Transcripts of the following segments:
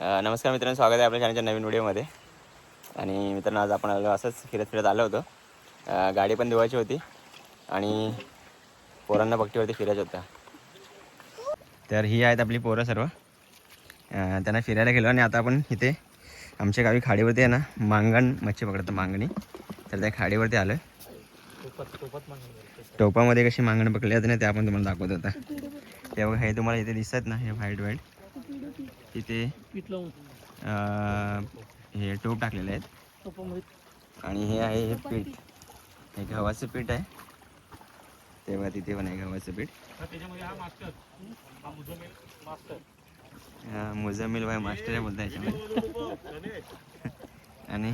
नमस्कार मित्रांनो स्वागत आहे आपल्या चॅनलच्या नवीन व्हिडिओमध्ये. आणि मित्रांनो आज आपण आलो असंच फिरत फिरत आलो होतो. गाडी पण धुवायची होती आणि पोरांना भक्तीवरती फिरायचं होतं. तर ही आहेत आपली पोरं सर्व. त्यांना फिरायला गेलो आणि आता आपण इथे आमच्या गावी खाडीवरती आहे ना मांगण मच्छी पकडतो मांगणी. तर त्या खाडीवरती आलो टोपामध्ये कशी मांगण पकडली जाते ना ते आपण तुम्हाला दाखवत होता ते बघा हे तुम्हाला इथे दिसत ना हे व्हाईट व्हाईट तिथे अं, हे टोप टाकलेले आहेत. आणि हे आहे हे पीठ. हे गव्हाचं पीठ आहे. तेव्हा तिथे पण आहे गव्हाचं पीठ. हा मुजमिल बाय मास्टर आहे बोलता याच्यामध्ये. आणि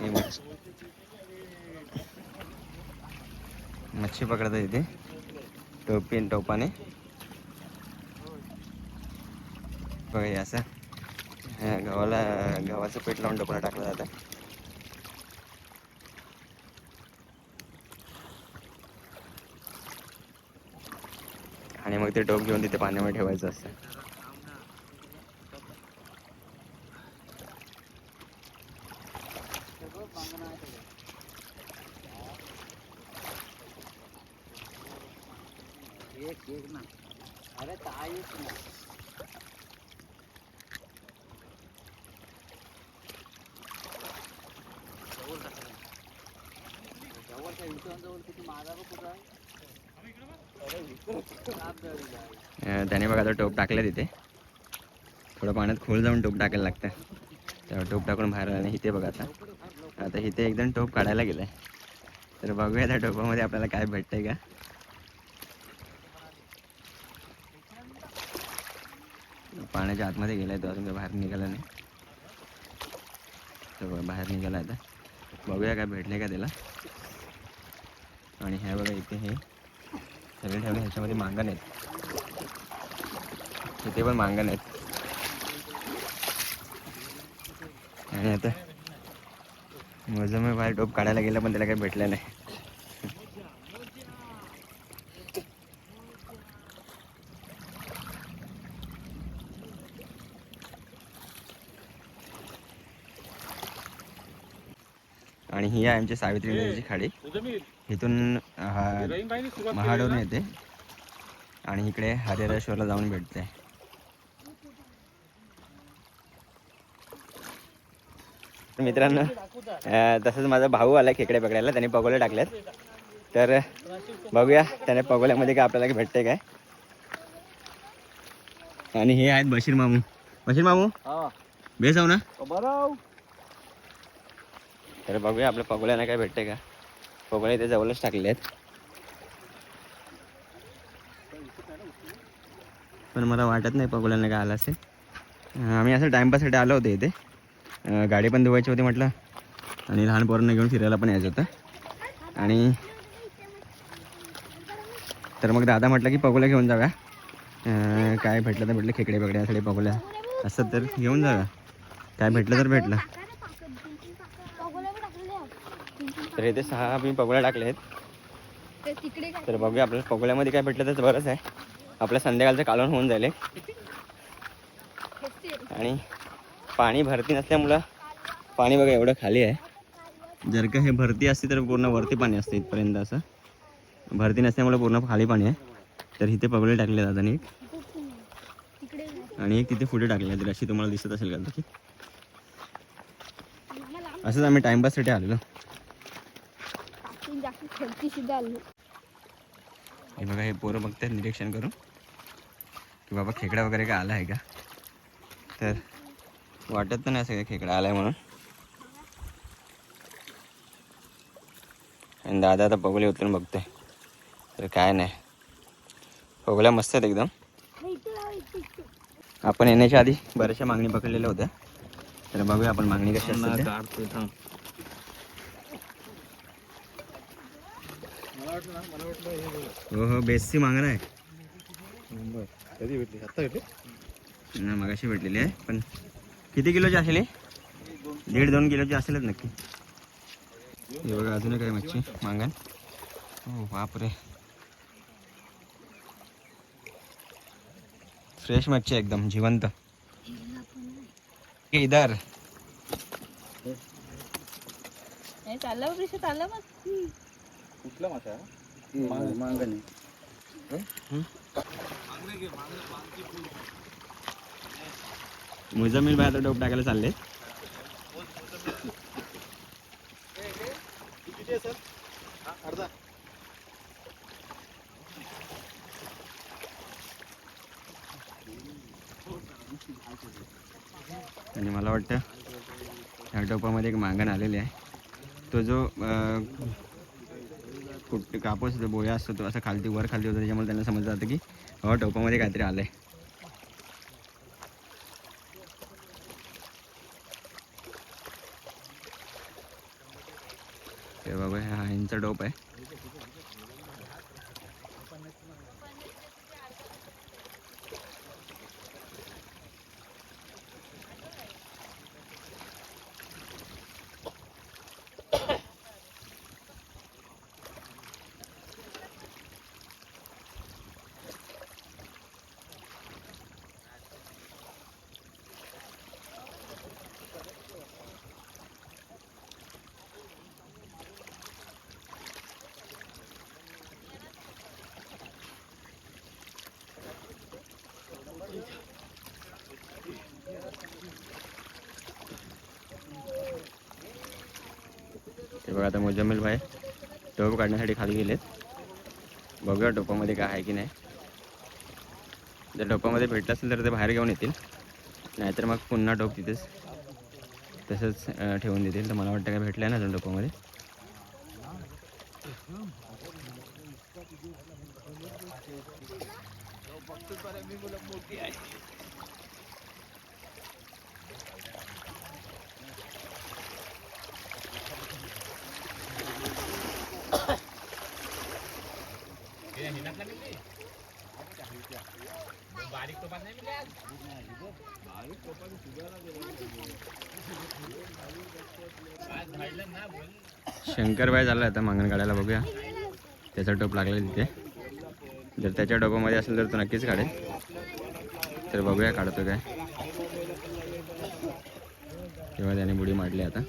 हे मच्छ- मच्छी पकडतात इथे. टोपी टोपाने बघा हे असं. हा, गव्हाला गव्हाचं पीठ लावून टोपला टाकलं जातं आणि मग ते टोप घेऊन तिथे पाण्यामध्ये ठेवायचं असतं. अरे ताईच ना जवळच्या हिंदुस्थानजवळ किती माझा बघ कुठं आहे अरे इकडं साप जळलेला आहे. अं, त्याने बघा आता टोप टाकलं तिथे थोडं पाण्यात खोल जाऊन टोप टाकायला लागतं तेव्हा टोप टाकून बाहेर आलं आणि इथे बघा आता. आता इथे एकदम टोप काढायला गेलाय तर बघूया त्या टोपामध्ये आपल्याला काय भेटतंय का. पाण्याच्या आतमध्ये गेलाय तो अजून बाहेर निघाला नाही. तर बाहेर निघाला आता. बघूया काय भेटले का त्याला. आणि ह्या बघा इथे हे सगळे ठेवले ह्याच्यामध्ये मांगण आहेत. इथे पण मांगण आहेत. आणि आता मग बाहेर टोप काढायला गेला पण त्याला काही भेटलं नाही. आणि ही आहे आमची सावित्री नदीची खाडी. इथून हा महाडवरून येते. आणि इकडे हरिहरेश्वरला जाऊन भेटते. तर मित्रांनो तसंच माझा भाऊ आला खेकडे पकडायला त्याने पगोले टाकल्यात तर बघूया त्याने पगोल्यामध्ये काय आपल्याला भेटते काय. आणि हे आहेत बशीर मामू. बशीर मामू हा. बेस आहो ना. बरं तर बघूया आपल्या पगोल्याने काय भेटते का? पगोले इथे जवळच टाकले आहेत. पण मला वाटत नाही पगोल्याने काय आलं असेल. आम्ही असं टाईमपाससाठी आलो होतो इथे. गाडी पण धुवायची होती म्हटलं. आणि लहान पोरांना घेऊन फिरायला पण यायचं होतं. आणि तर मग दादा म्हटलं की पगोल्या घेऊन जाव्या काय भेटलं तर भेटलं. खेकडे बेकडे यासाठी पगोल्या असं तर घेऊन जाव्या काय भेटलं तर भेटलं. तर इथे सहा आम्ही पगोल्या टाकले आहेत. तर बघूया आपल्याला पगोल्यामध्ये काय भेटलं तर बरंच आहे. आपल्या संध्याकाळचं कालवण होऊन जाईल. आणि पाणी भरती नसल्यामुळं पाणी बघा एवढं खाली आहे. जर का हे भरती असती तर पूर्ण वरती पाणी असतं इथपर्यंत असं. भरती नसल्यामुळे पूर्ण खाली पाणी आहे. तर इथे पगोले टाकले जातात आणि एक. आणि एक तिथे फुटे टाकले आहेत. अशी तुम्हाला दिसत असेल का असंच आम्ही टाइमपाससाठी आलेलो. सुद्धा आलो. हे बघा हे पोरं बघतात निरीक्षण करून. की बाबा खेकडा वगैरे काय आला आहे का? तर वाटत तर नाही असं खेकडा आलाय म्हणून. आणि दादा आता पगोले उतरून बघतोय. तर काय नाही. पगोल्या मस्त आहेत एकदम. आपण येण्याच्या आधी बऱ्याचशा मागणी पकडलेल्या होत्या. तर बघूया आपण मागणी कशी असते हो हो बेसची मागणं आहे. कधी भेटली? आत्ता भेटली? नाही मगाशी भेटलेली आहे पण किती किलोची असेल ही? दीड दोन किलोची असेलच नक्की. हे बघा अजून काय मच्छी मागण. हो बापरे. फ्रेश मच्छी एकदम जिवंत. के इधर. नाही चाललं चाललं मग. कुठला मासा मांगण मुजमिल भाई आता डोप टाकायला चालले आणि मला वाटतं ह्या टोपामध्ये एक मागण आलेली आहे. तो जो कुठे कापूस असतो बोया असतो तो असं खालती वर खालती होतो त्याच्यामुळे त्यांना समजलं जातं की हो टोपामध्ये काहीतरी आलं आहे ते बाबा हा यांचा डोप आहे. बघा आता मुजम्मिल भाई टोप काढण्यासाठी खाली गेलेत. बघूया टोपामध्ये काय आहे की नाही. जर टोपामध्ये भेटलं असेल तर ते बाहेर घेऊन येतील. नाहीतर मग पुन्हा टोप तिथेच तसंच ठेवून देतील. तर मला वाटतं काय भेटलं आहे ना अजून टोपामध्ये. शंकरबाई झाला आता मागण काढायला बघूया. त्याचा टोप लागला तिथे. जर त्याच्या टोपामध्ये असेल तर तो नक्कीच काढेल. तर बघूया काढतो काय. तेव्हा त्याने बुडी मारली आता.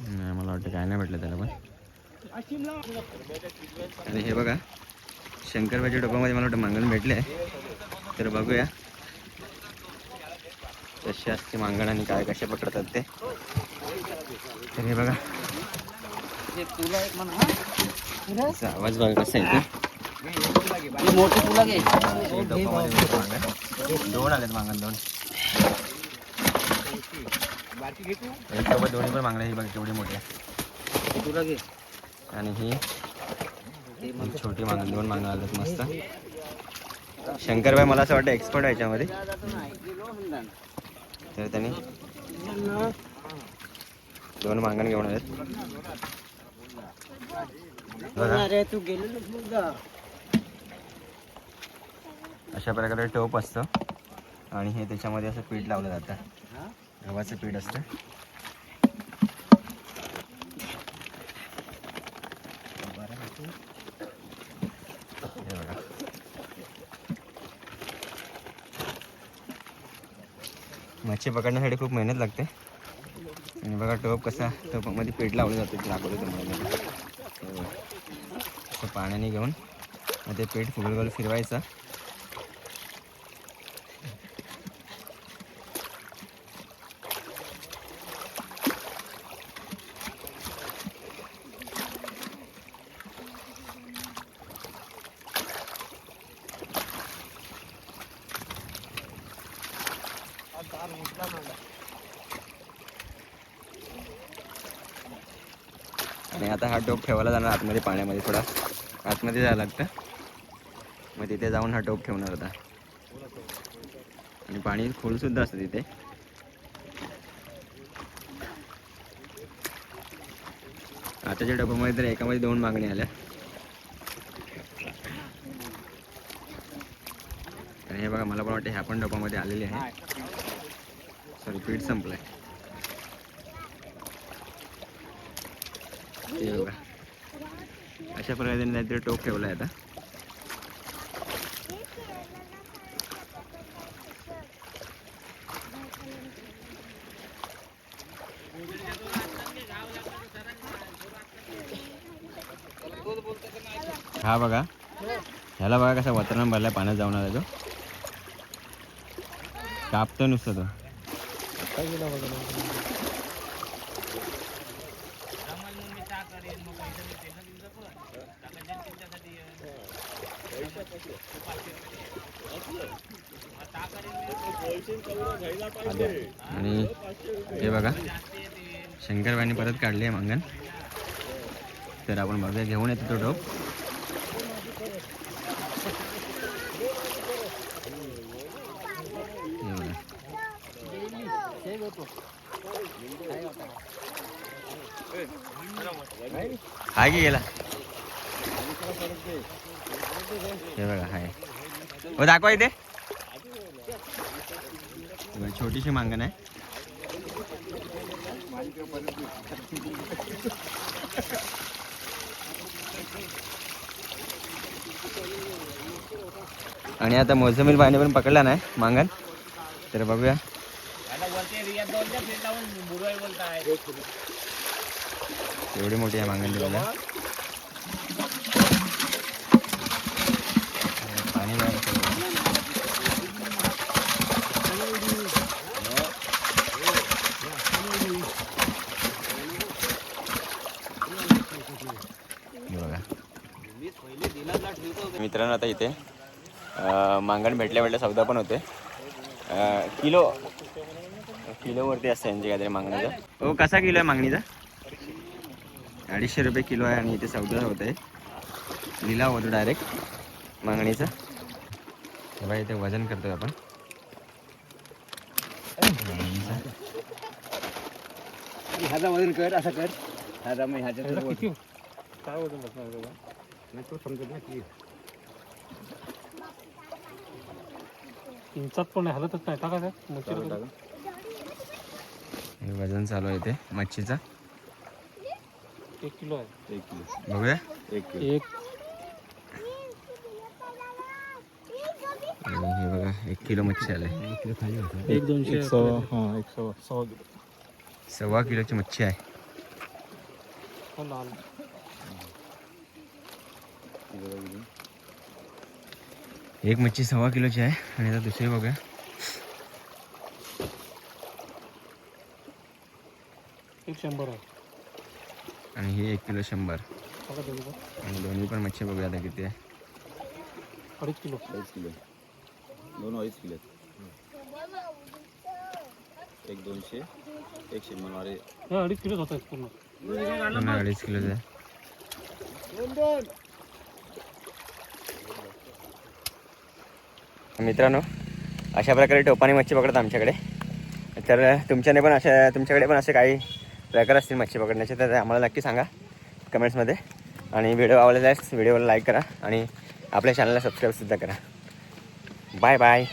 नाही मला वाटतं काय नाही भेटलं त्याला पण. आणि हे बघा शंकरबाईच्या टोपामध्ये मला वाटतं मांगण भेटले आहे. तर बघूया. कशी असते मांगण आणि काय कसे पकडतात ते. तर हे बघा. आवाज बघा कसा आहे ही मोठी दोन आलेत मांगण दोन. एक सोबत दोन्ही पण मागण्या ही बघ केवढी मोठी आहे. तुला घे. आणि ही एक छोटी मागण दोन मागणं आलेत मस्त. शंकरबाई मला असं वाटतं एक्सपर्ट आहे याच्यामध्ये. तर त्यांनी दोन मागण घेऊन आलेत बघा. अरे तू गेलेलो अशा प्रकारे टोप असतं. आणि हे त्याच्यामध्ये असं पीठ लावलं जातं. गव्हाचं पीठ असतं. मच्छी पकडण्यासाठी खूप मेहनत लागते. आणि बघा टोप कसा टोपामध्ये पीठ लावलं जातं. दाखवलं तुम्हाला असं पाण्याने घेऊन मग ते पीठ फुगल गोल फिरवायचं. आणि आता हा टोप ठेवायला जाणार आतमध्ये पाण्यामध्ये थोडा. आतमध्ये जायला लागतं. मग तिथे जाऊन हा टोप ठेवणार होता आणि पाणी खोलसुद्धा असतं तिथे. आताच्या टोपामध्ये तर एकामध्ये दोन मागणी आल्या. आणि हे बघा मला पण वाटतं ह्या पण टोपामध्ये आलेले आहे. सॉरी पीठ संपलंय. अशा प्रकारे नाहीतरी टोक ठेवला आहे आता. हा बघा. ह्याला बघा कसा वातावरण भरलाय पाण्यात जाऊन आला तो. कापतो नुसतं तो. आणि हे बघा शंकरबाईंनी परत काढले आहे मंगन तर आपण बघूया घेऊन येतो तो डोप हाय की गेला हे बघा हाय हो दाखवा इथे छोटीशी मांगण आहे आणि आता मोसमील बाईने पण पकडला नाही मांगण तर बघूया एवढी मोठी आहे मांगण पाणी बघा. मित्रांनो आता इथे मांगण भेटल्या भेटल्या सौदा पण होते. किलो किलोवरती असतं यांचे काहीतरी मागणीचं. हो कसा किलो आहे मागणीचा? अडीचशे रुपये किलो आहे आणि इथे सौदा होत आहे लिलाव होतो डायरेक्ट मागणीचा. तेव्हा इथे वजन करतोय आपण. ह्याचा वजन कर असं कर. ह्याचा मग ह्याच्या इंचात पण नाही हलतच नाही टाका त्यात मच्छी हे वजन चालू आहे इथे मच्छीचा? एक किलो आहे. एक किलो. बघूया. एक हे बघा एक किलो मच्छी आले. एक दोनशे हां एक सव्वा सव्वा किलो. सव्वा किलोची मच्छी आहे. हो, लाल एक मच्छी सव्वा किलोची आहे. आणि आता दुसरी बघूया. एक शंभर आहे. आणि ही एक किलो शंभर. टाका दोन्ही पण. आणि दोन्ही पण मच्छी बघूया आता किती आहे. अडीच किलो. अडीच किलो. दोन अडीच किलो एक दोनशे एक शंभर अरे हे अडीच किलोच होत पूर्ण. अडीच आहे. मित्रांनो अशा प्रकारे टोपाने मच्छी पकडतात आमच्याकडे. तर तुमच्याने पण अशा तुमच्याकडे पण असे काही ट्रॅकर असतील मच्छी पकडण्याचे तर ते आम्हाला नक्की सांगा कमेंट्समध्ये. आणि व्हिडिओ आवडल्यास व्हिडिओला लाईक करा आणि आपल्या चॅनलला सबस्क्राईबसुद्धा करा. Bye bye.